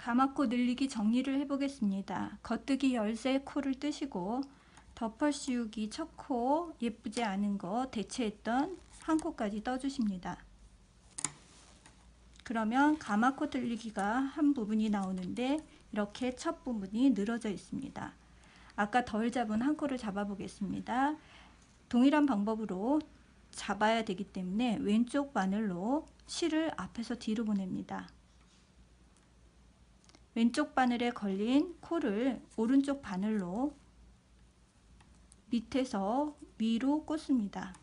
가마코 늘리기 정리를 해보겠습니다. 겉뜨기 13코를 뜨시고 덮어 씌우기 첫 코 예쁘지 않은 거 대체했던 한 코까지 떠주십니다. 그러면 가마코 들리기가 한 부분이 나오는데 이렇게 첫 부분이 늘어져 있습니다. 아까 덜 잡은 한 코를 잡아 보겠습니다. 동일한 방법으로 잡아야 되기 때문에 왼쪽 바늘로 실을 앞에서 뒤로 보냅니다. 왼쪽 바늘에 걸린 코를 오른쪽 바늘로 밑에서 위로 꽂습니다.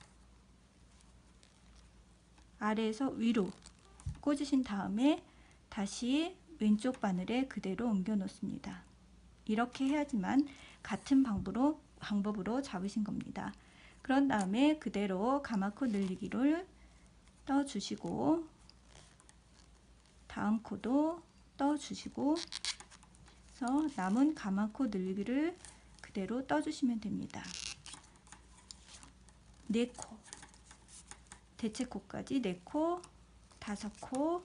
아래에서 위로 꽂으신 다음에 다시 왼쪽 바늘에 그대로 옮겨 놓습니다. 이렇게 해야지만 같은 방법으로, 방법으로 잡으신 겁니다. 그런 다음에 그대로 가마코 늘리기를 떠주시고 다음 코도 떠주시고 그래서 남은 가마코 늘기를 그대로 떠주시면 됩니다. 4코 대체코까지 4코 5코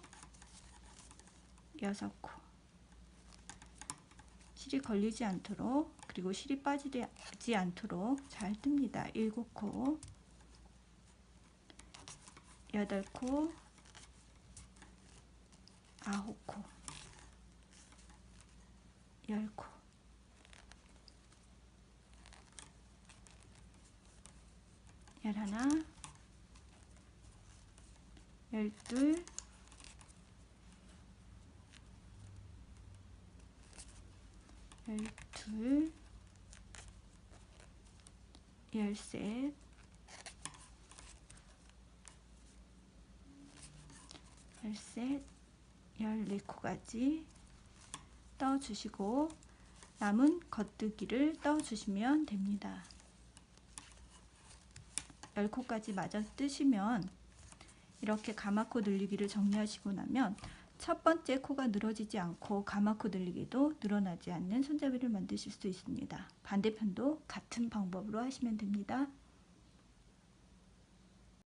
6코 실이 걸리지 않도록 그리고 실이 빠지지 않도록 잘 뜹니다. 7코 8코 9코 10코 열하나. 열둘. 열둘. 열셋. 열셋. 열네 코까지 떠주시고 남은 겉뜨기를 떠주시면 됩니다. 10코까지 맞아 뜨시면 이렇게 가마코 늘리기를 정리하시고 나면 첫 번째 코가 늘어지지 않고 가마코 늘리기도 늘어나지 않는 손잡이를 만드실 수 있습니다. 반대편도 같은 방법으로 하시면 됩니다.